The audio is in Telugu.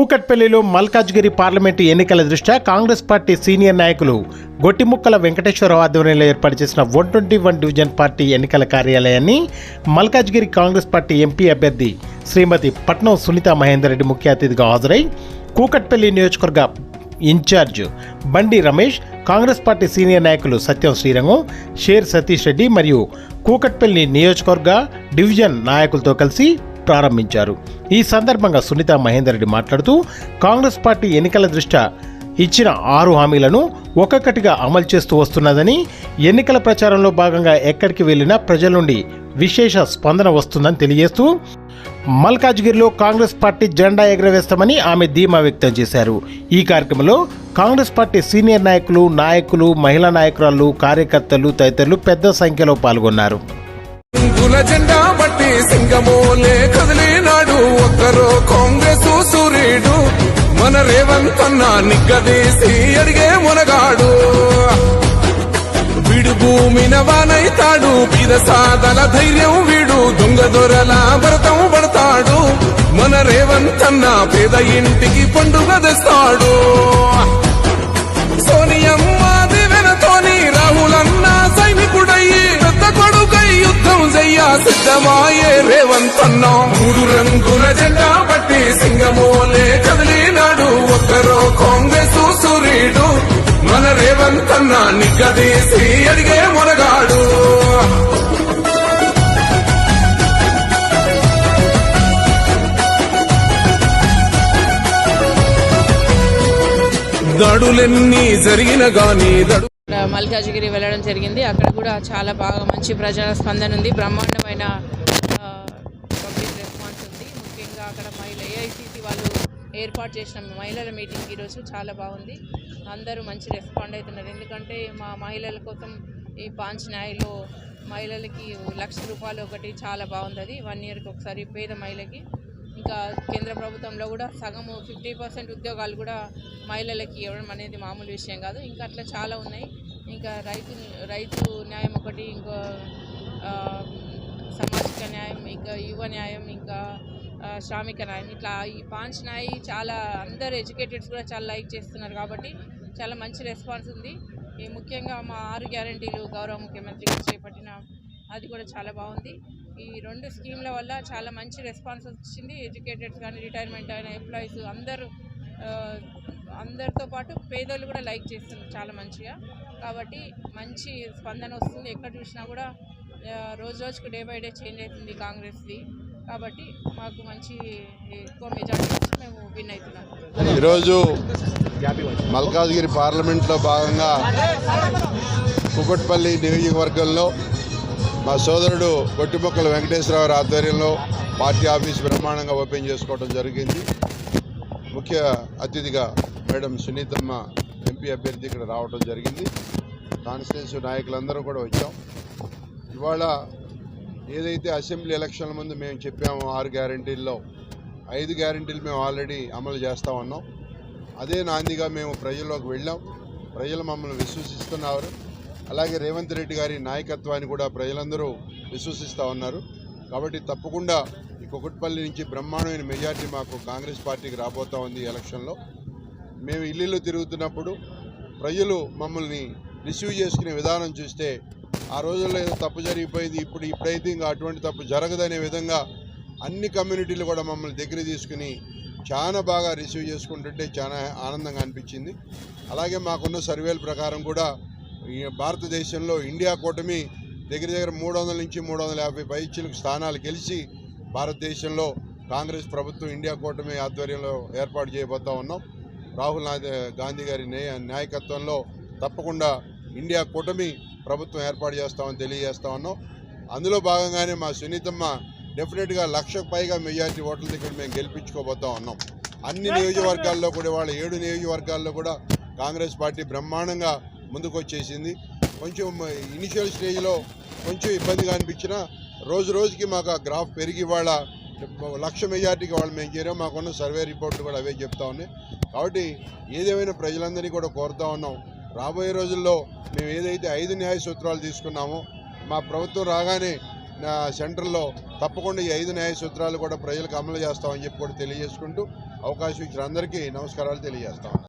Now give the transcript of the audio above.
కూకట్పల్లిలో మల్కాజ్గిరి పార్లమెంటు ఎన్నికల దృష్ట్యా కాంగ్రెస్ పార్టీ సీనియర్ నాయకులు గొట్టిముక్కల వెంకటేశ్వరరావు ఆధ్వర్యంలో ఏర్పాటు చేసిన one twenty one division party ఎన్నికల కార్యాలయాన్ని మల్కాజ్గిరి కాంగ్రెస్ పార్టీ ఎంపీ అభ్యర్థి శ్రీమతి పట్నం సునీత మహేందర్ రెడ్డి ముఖ్య అతిథిగా హాజరై కూకట్పల్లి నియోజకవర్గ ఇన్ఛార్జ్ బండి రమేష్ కాంగ్రెస్ పార్టీ సీనియర్ నాయకులు సత్యం శ్రీరంగం షేర్ సతీష్ రెడ్డి మరియు కూకట్పల్లి నియోజకవర్గ డివిజన్ నాయకులతో కలిసి ప్రారంభించారు. ఈ సందర్భంగా సునీత మహేందర్ రెడ్డి మాట్లాడుతూ కాంగ్రెస్ పార్టీ ఎన్నికల దృష్ట్యా ఇచ్చిన ఆరు హామీలను ఒక్కొక్కటిగా అమలు చేస్తూ వస్తున్నదని ఎన్నికల ప్రచారంలో భాగంగా ఎక్కడికి వెళ్ళినా ప్రజల నుండి విశేష స్పందన వస్తుందని తెలియజేస్తూ మల్కాజ్గిరిలో కాంగ్రెస్ పార్టీ జెండా ఎగరవేస్తామని ఆమె ధీమా వ్యక్తం చేశారు. ఈ కార్యక్రమంలో కాంగ్రెస్ పార్టీ సీనియర్ నాయకులు నాయకులు మహిళా నాయకురాలు కార్యకర్తలు తదితరులు పెద్ద సంఖ్యలో పాల్గొన్నారు. జెండా సింగమోలే కదిలినాడు. ఒక్కరో కాంగ్రెస్ సూర్యుడు. మన రేవంత్ అన్న నిగ్గదీసి అడిగే మునగాడు. వీడు భూమిన వానైతాడు బీద సాదల ధైర్యం వీడు. దొంగ దొరల భరతం పడతాడు. మన రేవంత్ అన్న పేద ఇంటికి పండుగ తెస్తాడు. సోనియమ్మ దివెనతోని రాహులన్న సైనికుడయ్యి పెద్ద కొడు యుద్ధం సిద్ధమాయే రేవంతన్నా. మూడు రంగుల జెండా బట్టి సింగమోలే కదిలినాడు. ఒక్కరో కాంగ్రెస్ సూర్యుడు మన రేవంతన్నా నిగ్గదీసి అడిగే మునగాడు దడులెన్ని జరిగిన గాని దడు మల్కాజ్గిరి వెళ్ళడం జరిగింది. అక్కడ కూడా చాలా బాగా మంచి ప్రజల స్పందన ఉంది. బ్రహ్మాండమైన పబ్లిక్ రెస్పాన్స్ ఉంది. ముఖ్యంగా అక్కడ మహిళ ఏఐసిసి వాళ్ళు ఏర్పాటు చేసిన మహిళల మీటింగ్ ఈరోజు చాలా బాగుంది. అందరూ మంచి రెస్పాండ్ అవుతున్నారు ఎందుకంటే మా మహిళల కోసం ఈ పాంచ్ న్యాయలో మహిళలకి లక్ష రూపాయలు ఒకటి చాలా బాగుంది. అది వన్ ఇయర్కి ఒకసారి పేద మహిళకి ఇంకా కేంద్ర ప్రభుత్వంలో కూడా సగము ఫిఫ్టీ పర్సెంట్ ఉద్యోగాలు కూడా మహిళలకి ఇవ్వడం అనేది మామూలు విషయం కాదు. ఇంకా అట్లా చాలా ఉన్నాయి. ఇంకా రైతు రైతు న్యాయం ఒకటి ఇంకో సామాజిక న్యాయం ఇంకా యువ న్యాయం ఇంకా శ్రామిక న్యాయం. ఇట్లా ఈ పాంచ్ న్యాయ్ చాలా అందరు ఎడ్యుకేటెడ్స్ కూడా చాలా లైక్ చేస్తున్నారు కాబట్టి చాలా మంచి రెస్పాన్స్ ఉంది. ఈ ముఖ్యంగా మా ఆరు గ్యారంటీలు గౌరవ ముఖ్యమంత్రి చేపట్టిన అది కూడా చాలా బాగుంది. ఈ రెండు స్కీమ్ల వల్ల చాలా మంచి రెస్పాన్స్ వచ్చింది. ఎడ్యుకేటెడ్స్ కానీ రిటైర్మెంట్ అయిన ఎంప్లాయీస్ అందరూ అందరితో పాటు పేదోళ్ళు కూడా లైక్ చేస్తున్నారు చాలా మంచిగా. కాబట్టి మంచి స్పందన వస్తుంది. ఎక్కడ చూసినా కూడా రోజు రోజుకు డే బై డే చేంజ్ అవుతుంది కాంగ్రెస్ది. కాబట్టి మాకు మంచి ఎక్కువ మెజార్టీ వచ్చి మేము విన్ అవుతున్నాం. ఈరోజు మల్కాజ్గిరి పార్లమెంట్లో భాగంగా కుకట్పల్లి నియోజకవర్గంలో మా సోదరుడు గొట్టిమొక్కల వెంకటేశ్వరరావు ఆధ్వర్యంలో పార్టీ ఆఫీస్ బ్రహ్మాండంగా ఓపెన్ చేసుకోవడం జరిగింది. ముఖ్య అతిథిగా మేడం సునీతమ్మ ఎంపీ అభ్యర్థి ఇక్కడ రావడం జరిగింది. కాన్స్టిట్యూన్సీ నాయకులందరూ కూడా వచ్చాం. ఇవాళ ఏదైతే అసెంబ్లీ ఎలక్షన్ల ముందు మేము చెప్పామో ఆరు గ్యారంటీల్లో ఐదు గ్యారంటీలు మేము ఆల్రెడీ అమలు చేస్తా ఉన్నాం. అదే నాందిగా మేము ప్రజల్లోకి వెళ్ళాం. ప్రజలు మమ్మల్ని విశ్వసిస్తున్నారు. అలాగే రేవంత్ రెడ్డి గారి నాయకత్వాన్ని కూడా ప్రజలందరూ విశ్వసిస్తూ ఉన్నారు. కాబట్టి తప్పకుండా ఈ కుకట్పల్లి నుంచి బ్రహ్మాండమైన మెజార్టీ మాకు కాంగ్రెస్ పార్టీకి రాబోతా ఉంది ఎలక్షన్లో. మేము ఇల్లు తిరుగుతున్నప్పుడు ప్రజలు మమ్మల్ని రిసీవ్ చేసుకునే విధానం చూస్తే ఆ రోజుల్లో ఏదో తప్పు జరిగిపోయింది ఇప్పుడు ఇప్పుడైతే ఇంకా అటువంటి తప్పు జరగదనే విధంగా అన్ని కమ్యూనిటీలు కూడా మమ్మల్ని దగ్గర తీసుకుని చాలా బాగా రిసీవ్ చేసుకుంటుంటే చాలా ఆనందంగా అనిపించింది. అలాగే మాకున్న సర్వేల ప్రకారం కూడా భారతదేశంలో ఇండియా కూటమి దగ్గర దగ్గర మూడు వందల నుంచి మూడు వందల యాభై పైచీలకు స్థానాలు గెలిచి భారతదేశంలో కాంగ్రెస్ ప్రభుత్వం ఇండియా కూటమి ఆధ్వర్యంలో ఏర్పాటు చేయబోతా ఉన్నాం. రాహుల్ గాంధీ గారి నాయకత్వంలో తప్పకుండా ఇండియా కూటమి ప్రభుత్వం ఏర్పాటు చేస్తామని తెలియజేస్తా ఉన్నాం. అందులో భాగంగానే మా సునీతమ్మ డెఫినెట్గా లక్షకు పైగా మెజార్టీ ఓట్ల దగ్గర మేము గెలిపించుకోబోతా ఉన్నాం. అన్ని నియోజకవర్గాల్లో కూడా వాళ్ళ ఏడు నియోజకవర్గాల్లో కూడా కాంగ్రెస్ పార్టీ బ్రహ్మాండంగా ముందుకు వచ్చేసింది కొంచెం ఇనిషియల్ స్టేజ్లో కొంచెం ఇబ్బందిగా అనిపించినా రోజు రోజుకి మాకు ఆ గ్రాఫ్ పెరిగి వాళ్ళ లక్ష మెజార్టీకి వాళ్ళు మేము చేరాం. మాకున్న సర్వే రిపోర్ట్లు కూడా అవే చెప్తా ఉన్నాయి. కాబట్టి ఏదేమైనా ప్రజలందరినీ కూడా కోరుతా ఉన్నాం. రాబోయే రోజుల్లో మేము ఏదైతే ఐదు న్యాయ సూత్రాలు తీసుకున్నామో మా ప్రభుత్వం రాగానే నా సెంటర్లో తప్పకుండా ఈ ఐదు న్యాయ సూత్రాలు కూడా ప్రజలకు అమలు చేస్తామని చెప్పి కూడా తెలియజేసుకుంటూ అవకాశం ఇచ్చిన అందరికీ నమస్కారాలు తెలియజేస్తాం